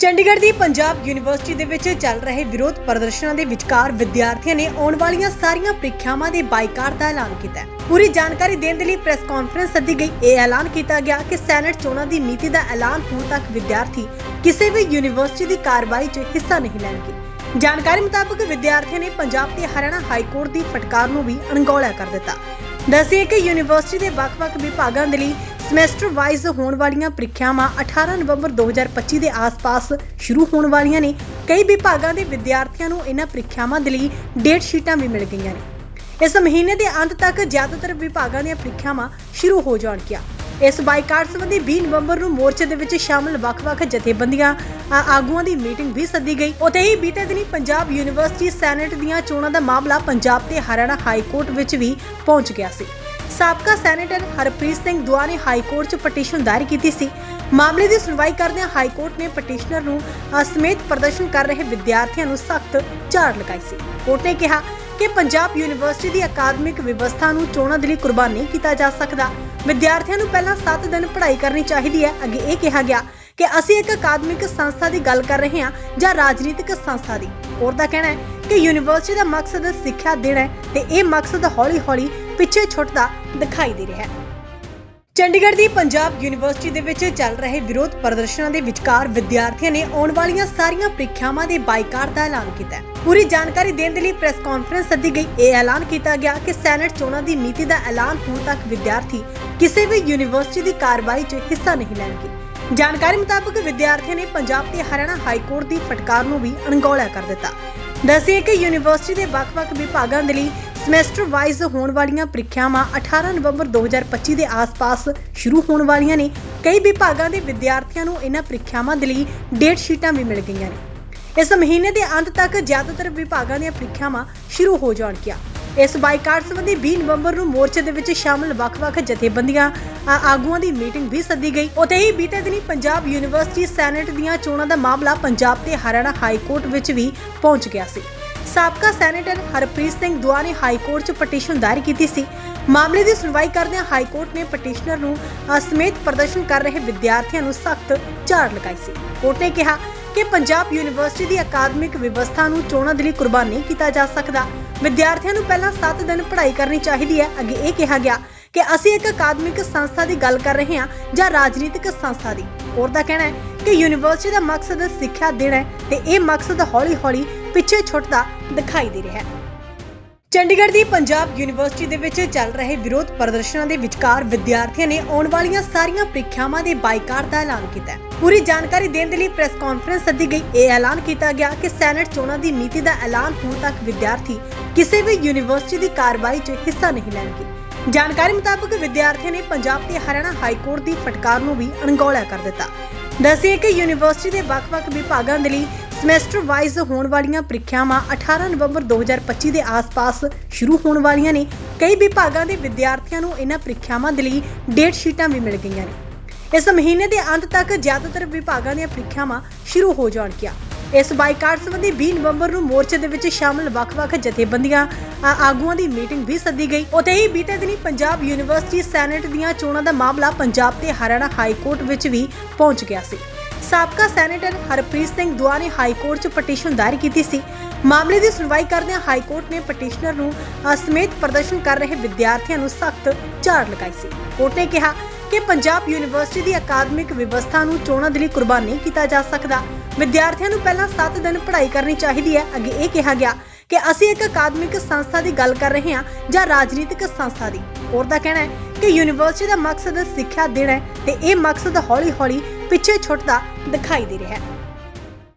ਚੰਡੀਗੜ੍ਹ ਦੀ Punjab university ਦੇ ਵਿੱਚ ਚੱਲ ਰਹੇ ਵਿਰੋਧ ਪ੍ਰਦਰਸ਼ਨਾਂ ਦੇ ਵਿਚਕਾਰ ਵਿਦਿਆਰਥੀਆਂ ਨੇ ਆਉਣ ਵਾਲੀਆਂ ਸਾਰੀਆਂ ਪ੍ਰੀਖਿਆਵਾਂ ਦੇ ਬਾਈਕਾਟ ਦਾ ਐਲਾਨ ਕੀਤਾ ਹੈ। ਪੂਰੀ ਜਾਣਕਾਰੀ ਦੇਣ ਦੇ ਲਈ ਪ੍ਰੈਸ ਕਾਨਫਰੰਸ ਸੱਦੀ ਗਈ। ਇਹ ਐਲਾਨ ਕੀਤਾ ਗਿਆ ਕਿ ਸੈਨੇਟ ਚੋਣਾਂ ਦੀ ਨੀਤੀ ਦਾ ਐਲਾਨ ਹੋਣ ਤੱਕ ਵਿਦਿਆਰਥੀ ਕਿਸੇ ਵੀ ਯੂਨੀਵਰਸਿਟੀ ਦੀ ਕਾਰਵਾਈ 'ਚ ਹਿੱਸਾ ਨਹੀਂ ਲੈਣਗੇ। ਜਾਣਕਾਰੀ ਮੁਤਾਬਕ ਵਿਦਿਆਰਥੀਆਂ ਨੇ ਪੰਜਾਬ ਤੇ ਹਰਿਆਣਾ ਹਾਈ ਕੋਰਟ ਦੀ ਫਟਕਾਰ ਨੂੰ ਵੀ ਅਣਗੌਲਿਆ ਕਰ ਦਿੱਤਾ। ਦੱਸਿਆ ਕਿ ਯੂਨੀਵਰਸਿਟੀ ਦੇ ਵੱਖ-ਵੱਖ ਵਿਭਾਗਾਂ ਦੇ ਲਈ ਸਮੈਸਟਰ ਵਾਈਜ਼ ਹੋਣ ਵਾਲੀਆਂ ਪ੍ਰੀਖਿਆਵਾਂ 18 ਨਵੰਬਰ 2025 ਦੇ ਆਸ-ਪਾਸ ਸ਼ੁਰੂ ਹੋਣ ਵਾਲੀਆਂ ਨੇ। ਕਈ ਵਿਭਾਗਾਂ ਦੇ ਵਿਦਿਆਰਥੀਆਂ ਨੂੰ ਇਹਨਾਂ ਪ੍ਰੀਖਿਆਵਾਂ ਦੇ ਲਈ ਡੇਟ ਸ਼ੀਟਾਂ ਵੀ ਮਿਲ ਗਈਆਂ ਨੇ। ਇਸ ਮਹੀਨੇ ਦੇ ਅੰਤ ਤੱਕ ਜ਼ਿਆਦਾਤਰ ਵਿਭਾਗਾਂ ਦੀਆਂ ਪ੍ਰੀਖਿਆਵਾਂ ਸ਼ੁਰੂ ਹੋ ਜਾਣਗੀਆਂ। ਇਸ ਬਾਈਕਾਟ ਸੰਬੰਧੀ 20 ਨਵੰਬਰ ਨੂੰ ਮੋਰਚੇ ਦੇ ਵਿੱਚ ਸ਼ਾਮਲ ਵੱਖ-ਵੱਖ ਜਥੇਬੰਦੀਆਂ ਆਗੂਆਂ ਦੀ ਮੀਟਿੰਗ ਵੀ ਸੱਦੀ ਗਈ। ਉੱਥੇ ਹੀ ਬੀਤੇ ਦਿਨੀ ਪੰਜਾਬ ਯੂਨੀਵਰਸਿਟੀ ਸੈਨੇਟ ਦੀਆਂ ਚੋਣਾਂ ਦਾ ਮਾਮਲਾ ਪੰਜਾਬ ਤੇ ਹਰਿਆਣਾ ਹਾਈ ਕੋਰਟ ਵਿੱਚ ਵੀ ਪਹੁੰਚ ਗਿਆ ਸੀ। ਸਾਬਕਾ ਸੈਨੇਟਰ ਹਰਪ੍ਰੀਤ ਸਿੰਘ ਦੁਆ ਨੇ ਹਾਈ ਕੋਰਟ 'ਚ ਪਟੀਸ਼ਨ ਦਾਇਰ ਕੀਤੀ ਸੀ। ਮਾਮਲੇ ਦੀ ਸੁਣਵਾਈ ਕਰਦਿਆਂ ਹਾਈ ਕੋਰਟ ਨੇ ਪਟੀਸ਼ਨਰ ਨੂੰ ਅ, ਪ੍ਰਦਰਸ਼ਨ ਕਰ ਰਹੇ ਵਿਦਿਆਰਥੀਆਂ ਨੂੰ ਸਖਤ ਝਾੜ ਲਗਾਈ ਸੀ। ਕੋਰਟ ਨੇ ਕਿਹਾ ਕਿ ਪੰਜਾਬ ਯੂਨੀਵਰਸਿਟੀ ਦੀ ਅਕਾਦਮਿਕ ਵਿਵਸਥਾ ਨੂੰ ਚੋਣਾਂ ਦੇ ਲਈ ਕੁਰਬਾਨ ਨਹੀਂ ਕੀਤਾ ਜਾ ਸਕਦਾ। ਵਿਦਿਆਰਥੀਆਂ ਨੂੰ ਪਹਿਲਾਂ 7 ਦਿਨ ਪੜ੍ਹਾਈ ਕਰਨੀ ਚਾਹੀਦੀ ਹੈ। ਅੱਗੇ ਇਹ ਕਿਹਾ ਗਿਆ ਕਿ ਅਸੀਂ ਇੱਕ ਅਕਾਦਮਿਕ ਸੰਸਥਾ ਦੀ ਗੱਲ ਕਰ ਰਹੇ ਹਾਂ ਜਾਂ ਰਾਜਨੀਤਿਕ ਸੰਸਥਾ ਦੀ। ਕੋਰਟ ਦਾ ਕਹਿਣਾ ਹੈ ਕਿ ਯੂਨੀਵਰਸਿਟੀ ਦਾ ਮਕਸਦ ਸਿੱਖਿਆ ਦੇਣਾ ਹੈ ਤੇ ਇਹ ਮਕਸਦ ਹੌਲੀ-ਹੌਲੀ ਪਿੱਛੇ ਛੁੱਟਦਾ ਦਿਖਾਈ ਦੇ ਰਿਹਾ ਹੈ। ਚੰਡੀਗੜ੍ਹ ਦੀ ਪੰਜਾਬ ਯੂਨੀਵਰਸਿਟੀ ਦੇ ਵਿੱਚ ਚੱਲ ਰਹੇ ਵਿਰੋਧ ਪ੍ਰਦਰਸ਼ਨਾਂ ਦੇ ਵਿਚਕਾਰ ਵਿਦਿਆਰਥੀਆਂ ਨੇ ਆਉਣ ਵਾਲੀਆਂ ਸਾਰੀਆਂ ਪ੍ਰੀਖਿਆਵਾਂ ਦੇ ਬਾਈਕਾਟ ਦਾ ਐਲਾਨ ਕੀਤਾ ਹੈ। ਪੂਰੀ ਜਾਣਕਾਰੀ ਦੇਣ ਦੇ ਲਈ ਪ੍ਰੈਸ ਕਾਨਫਰੰਸ ਸੱਦੀ ਗਈ। ਇਹ ਐਲਾਨ ਕੀਤਾ ਗਿਆ ਕਿ ਸੈਨੇਟ ਚੋਣਾਂ ਦੀ ਨੀਤੀ ਦਾ ਐਲਾਨ ਹੋਣ ਤੱਕ ਵਿਦਿਆਰਥੀ ਕਿਸੇ ਵੀ ਯੂਨੀਵਰਸਿਟੀ ਦੀ ਕਾਰਵਾਈ 'ਚ ਹਿੱਸਾ ਨਹੀਂ ਲੈਣਗੇ। ਜਾਣਕਾਰੀ ਮੁਤਾਬਕ ਵਿਦਿਆਰਥੀਆਂ ਨੇ ਪੰਜਾਬ ਤੇ ਹਰਿਆਣਾ ਹਾਈ ਕੋਰਟ ਦੀ ਫਟਕਾਰ ਨੂੰ ਵੀ ਅਣਗੌਲਿਆ ਕਰ ਦਿੱਤਾ। ਦੱਸਿਆ ਕਿ ਯੂਨੀਵਰਸਿਟੀ ਦੇ ਵੱਖ-ਵੱਖ ਵਿਭਾਗਾਂ ਦੇ ਲਈ ਸਮੈਸਟਰ ਵਾਈਜ਼ ਹੋਣ ਵਾਲੀਆਂ ਪ੍ਰੀਖਿਆਵਾਂ 18 ਨਵੰਬਰ 2025 ਦੇ ਆਸ-ਪਾਸ ਸ਼ੁਰੂ ਹੋਣ ਵਾਲੀਆਂ ਨੇ। ਕਈ ਵਿਭਾਗਾਂ ਦੇ ਵਿਦਿਆਰਥੀਆਂ ਨੂੰ ਇਹਨਾਂ ਪ੍ਰੀਖਿਆਵਾਂ ਦੇ ਲਈ ਡੇਟ ਸ਼ੀਟਾਂ ਵੀ ਮਿਲ ਗਈਆਂ ਨੇ। ਇਸ ਮਹੀਨੇ ਦੇ ਅੰਤ ਤੱਕ ਜ਼ਿਆਦਾਤਰ ਵਿਭਾਗਾਂ ਦੀਆਂ ਪ੍ਰੀਖਿਆਵਾਂ ਸ਼ੁਰੂ ਹੋ ਜਾਣਗੀਆਂ। ਇਸ ਬਾਈਕਾਟ ਸੰਬੰਧੀ 20 ਨਵੰਬਰ ਨੂੰ ਮੋਰਚੇ ਦੇ ਵਿੱਚ ਸ਼ਾਮਲ ਵੱਖ-ਵੱਖ ਜਥੇਬੰਦੀਆਂ ਆਗੂਆਂ ਦੀ ਮੀਟਿੰਗ ਵੀ ਸੱਦੀ ਗਈ। ਉੱਥੇ ਹੀ ਬੀਤੇ ਦਿਨੀ ਪੰਜਾਬ ਯੂਨੀਵਰਸਿਟੀ ਸੈਨੇਟ ਦੀਆਂ ਚੋਣਾਂ ਦਾ ਮਾਮਲਾ ਪੰਜਾਬ ਤੇ ਹਰਿਆਣਾ ਹਾਈ ਕੋਰਟ ਵਿੱਚ ਵੀ ਪਹੁੰਚ ਗਿਆ ਸੀ। ਸਾਬਕਾ ਸੈਨੇਟਰ ਹਰਪ੍ਰੀਤ ਸਿੰਘ ਦੁਆ ਨੇ ਹਾਈ ਕੋਰਟ 'ਚ ਪਟੀਸ਼ਨ ਦਾਇਰ ਕੀਤੀ ਸੀ। ਮਾਮਲੇ ਦੀ ਸੁਣਵਾਈ ਕਰਦਿਆਂ ਹਾਈ ਕੋਰਟ ਨੇ ਪਟੀਸ਼ਨਰ ਨੂੰ ਅ, ਸਮੇਤ ਪ੍ਰਦਰਸ਼ਨ ਕਰ ਰਹੇ ਵਿਦਿਆਰਥੀਆਂ ਨੂੰ ਸਖਤ ਝਾੜ ਲਗਾਈ ਸੀ। ਕੋਰਟ ਨੇ ਕਿਹਾ ਕਿ ਪੰਜਾਬ ਯੂਨੀਵਰਸਿਟੀ ਦੀ ਅਕਾਦਮਿਕ ਵਿਵਸਥਾ ਨੂੰ ਚੋਣਾਂ ਦੇ ਲਈ ਕੁਰਬਾਨ ਨਹੀਂ ਕੀਤਾ ਜਾ ਸਕਦਾ। ਵਿਦਿਆਰਥੀਆਂ ਨੂੰ ਪਹਿਲਾਂ 7 ਦਿਨ ਪੜ੍ਹਾਈ ਕਰਨੀ ਚਾਹੀਦੀ ਹੈ। ਅੱਗੇ ਇਹ ਕਿਹਾ ਗਿਆ ਕਿ ਅਸੀਂ ਇੱਕ ਅਕਾਦਮਿਕ ਸੰਸਥਾ ਦੀ ਗੱਲ ਕਰ ਰਹੇ ਹਾਂ ਜਾਂ ਰਾਜਨੀਤਿਕ ਸੰਸਥਾ ਦੀ। ਹੋਰ ਦਾ ਕਹਿਣਾ ਹੈ ਕਿ ਯੂਨੀਵਰਸਿਟੀ ਦਾ ਮਕਸਦ ਸਿੱਖਿਆ ਦੇਣਾ ਹੈ ਤੇ ਇਹ ਮਕਸਦ ਹੌਲੀ-ਹੌਲੀ ਪਿੱਛੇ ਛੁੱਟਦਾ ਦਿਖਾਈ ਦੇ ਰਿਹਾ ਹੈ। ਚੰਡੀਗੜ੍ਹ ਦੀ ਪੰਜਾਬ ਯੂਨੀਵਰਸਿਟੀ ਦੇ ਵਿੱਚ ਚੱਲ ਰਹੇ ਵਿਰੋਧ ਪ੍ਰਦਰਸ਼ਨਾਂ ਦੇ ਵਿਚਕਾਰ ਵਿਦਿਆਰਥੀਆਂ ਨੇ ਆਉਣ ਵਾਲੀਆਂ ਸਾਰੀਆਂ ਪ੍ਰੀਖਿਆਵਾਂ ਦੇ ਬਾਈਕਾਟ ਦਾ ਐਲਾਨ ਕੀਤਾ ਹੈ। ਪੂਰੀ ਜਾਣਕਾਰੀ ਦੇਣ ਦੇ ਲਈ ਪ੍ਰੈਸ ਕਾਨਫਰੰਸ ਸੱਦੀ ਗਈ। ਇਹ ਐਲਾਨ ਕੀਤਾ ਗਿਆ ਕਿ ਸੈਨੇਟ ਚੋਣਾਂ ਦੀ ਨੀਤੀ ਦਾ ਐਲਾਨ ਹੋਣ ਤੱਕ ਵਿਦਿਆਰਥੀ ਕਿਸੇ ਵੀ ਯੂਨੀਵਰਸਿਟੀ ਦੀ ਕਾਰਵਾਈ 'ਚ ਹਿੱਸਾ ਨਹੀਂ ਲੈਣਗੇ। ਜਾਣਕਾਰੀ ਮੁਤਾਬਕ ਵਿਦਿਆਰਥੀਆਂ ਨੇ ਪੰਜਾਬ ਤੇ ਹਰਿਆਣਾ ਹਾਈ ਕੋਰਟ ਦੀ ਫਟਕਾਰ ਨੂੰ ਵੀ ਅਣਗੌਲਿਆ ਕਰ ਦਿੱਤਾ। ਦੱਸਿਆ ਕਿ ਯੂਨੀਵਰਸਿਟੀ ਦੇ ਵੱਖ-ਵੱਖ ਵਿਭਾਗਾਂ ਦੇ ਲਈ ਸਮੈਸਟਰ ਵਾਈਜ਼ ਹੋਣ ਵਾਲੀਆਂ ਪ੍ਰੀਖਿਆਵਾਂ 18 ਨਵੰਬਰ 2025 ਦੇ ਆਸ-ਪਾਸ ਸ਼ੁਰੂ ਹੋਣ ਵਾਲੀਆਂ ਨੇ। ਕਈ ਵਿਭਾਗਾਂ ਦੇ ਵਿਦਿਆਰਥੀਆਂ ਨੂੰ ਇਹਨਾਂ ਪ੍ਰੀਖਿਆਵਾਂ ਦੇ ਲਈ ਡੇਟ ਸ਼ੀਟਾਂ ਵੀ ਮਿਲ ਗਈਆਂ ਨੇ। ਇਸ ਮਹੀਨੇ ਦੇ ਅੰਤ ਤੱਕ ਜ਼ਿਆਦਾਤਰ ਵਿਭਾਗਾਂ ਦੀਆਂ ਪ੍ਰੀਖਿਆਵਾਂ ਸ਼ੁਰੂ ਹੋ ਜਾਣਗੀਆਂ। ਇਸ ਬਾਈਕਾਟ ਸੰਬੰਧੀ 20 ਨਵੰਬਰ ਨੂੰ ਮੋਰਚੇ ਦੇ ਵਿੱਚ ਸ਼ਾਮਲ ਵੱਖ-ਵੱਖ ਜਥੇਬੰਦੀਆਂ ਆਗੂਆਂ ਦੀ ਮੀਟਿੰਗ ਵੀ ਸੱਦੀ ਗਈ। ਉੱਥੇ ਹੀ ਬੀਤੇ ਦਿਨੀ ਪੰਜਾਬ ਯੂਨੀਵਰਸਿਟੀ ਸੈਨੇਟ ਦੀਆਂ ਚੋਣਾਂ ਦਾ ਮਾਮਲਾ ਪੰਜਾਬ ਤੇ ਹਰਿਆਣਾ ਹਾਈ ਕੋਰਟ ਵਿੱਚ ਵੀ ਪਹੁੰਚ ਗਿਆ ਸੀ। ਸਾਬਕਾ ਸੈਨੇਟਰ ਹਰਪ੍ਰੀਤ ਸਿੰਘ ਦੁਆ ਨੇ ਹਾਈ ਕੋਰਟ 'ਚ ਪਟੀਸ਼ਨ ਦਾਇਰ ਕੀਤੀ ਸੀ। ਮਾਮਲੇ ਦੀ ਸੁਣਵਾਈ ਕਰਦਿਆਂ ਹਾਈ ਕੋਰਟ ਨੇ ਪਟੀਸ਼ਨਰ ਨੂੰ ਅ, ਪ੍ਰਦਰਸ਼ਨ ਕਰ ਰਹੇ ਵਿਦਿਆਰਥੀਆਂ ਨੂੰ ਸਖਤ ਝਾੜ ਲਗਾਈ ਸੀ। ਕੋਰਟ ਨੇ ਕਿਹਾ ਕਿ ਪੰਜਾਬ ਯੂਨੀਵਰਸਿਟੀ ਦੀ ਅਕਾਦਮਿਕ ਵਿਵਸਥਾ ਨੂੰ ਚੋਣਾਂ ਦੇ ਲਈ ਕੁਰਬਾਨ ਨਹੀਂ ਕੀਤਾ ਜਾ ਸਕਦਾ। ਵਿਦਿਆਰਥੀਆਂ ਨੂੰ ਪਹਿਲਾਂ 7 ਦਿਨ ਪੜ੍ਹਾਈ ਕਰਨੀ ਚਾਹੀਦੀ ਹੈ। ਅੱਗੇ ਇਹ ਕਿਹਾ ਗਿਆ ਕਿ ਅਸੀਂ ਇੱਕ ਅਕਾਦਮਿਕ ਸੰਸਥਾ ਦੀ ਗੱਲ ਕਰ ਰਹੇ ਹਾਂ ਜਾਂ ਰਾਜਨੀਤਿਕ ਸੰਸਥਾ ਦੀ। ਕੋਰਟ ਦਾ ਕਹਿਣਾ ਹੈ ਕਿ ਯੂਨੀਵਰਸਿਟੀ ਦਾ ਮਕਸਦ ਸਿੱਖਿਆ ਦੇਣਾ ਹੈ ਤੇ ਇਹ ਮਕਸਦ ਹੌਲੀ-ਹੌਲੀ ਪਿੱਛੇ ਛੁੱਟਦਾ ਦਿਖਾਈ ਦੇ ਰਿਹਾ ਹੈ।